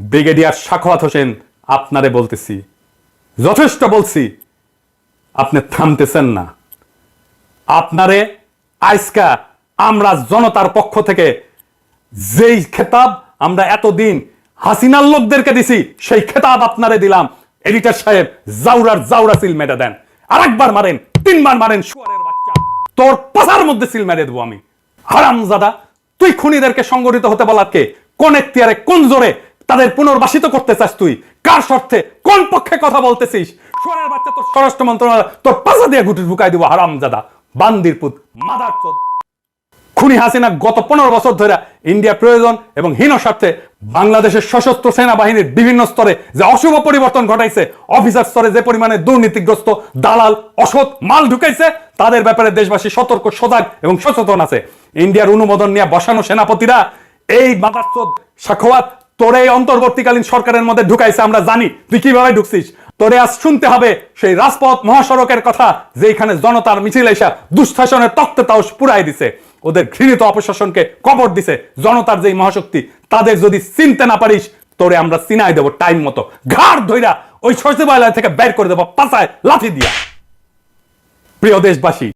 Brigadier Sakhawat Hossain, আপনারে বলতেছি। যথেষ্ট বলছি। আপনি থামতেছেন না। আপনারে আইসকা আমরা জনতার পক্ষ থেকে যেই খেতাব আমরা এতদিন হাসিনার লোকদেরকে দিছি, সেই খেতাব আপনারে দিলাম। এডিটর সাহেব, জাউরার জাউরা সিল মেরে দেন। আরেকবার মারেন, তিনবার মারেন, শুয়ারের বাচ্চা। তোর পাশার মধ্যে সিল মেরে দেবো আমি। হারামজাদা, তুই খুনিদেরকে সংগঠিত হতে বলার কে? কোন এখতিয়ারে, কোন জোরে তাদের পুনর্বাসিত করতে চাস তুই। কার স্বার্থে? কোন পক্ষে কথা বলতেছিস? শুয়ারের বাচ্চা তোর স্বরাষ্ট্র মন্ত্রণালয় তোর পাশা দিয়ে গুটি ঢুকাই দিব, হারামজাদা। বান্দির পুত মাদার চোদ খুনি হাসিনা গত পনেরো বছর ধরে ইন্ডিয়া প্রয়োজন এবং হীন স্বার্থে বাংলাদেশের সশস্ত্র সেনাবাহিনীর বিভিন্ন স্তরে যে অশুভ পরিবর্তন ঘটাইছে, অফিসার স্তরে যে পরিমাণে দুর্নীতিগ্রস্ত, দালাল, অসৎ মাল ঢুকাইছে, তাদের ব্যাপারে দেশবাসী সতর্ক, সজাগ এবং সচেতন আছে। ইন্ডিয়ার অনুমোদন নিয়ে বসানো সেনাপতিরা এই মাদারচোদ সাখওয়াত তোরে এই অন্তর্বর্তীকালীন সরকারের মধ্যে ঢুকাইছে, আমরা জানি। তুই কীভাবে ঢুকছিস? তোরে আজ শুনতে হবে সেই রাজপথ মহাসড়কের কথা যেখানে জনতার মিছিল এসা দুঃশাসনের তক্তে তাওস পুরাই দিছে। ওদের ঘৃণিত অপশাসনকে কবর দিছে জনতার যেই মহাশক্তি। তাদের যদি চিনতে না পারিস, তোরে আমরা চিনাই দেবো টাইম মতো। ঘাড় ধইরা ওই সচিবালয় থেকে বের করে দেবো পাশায় লাঠি দিয়া। প্রিয় দেশবাসী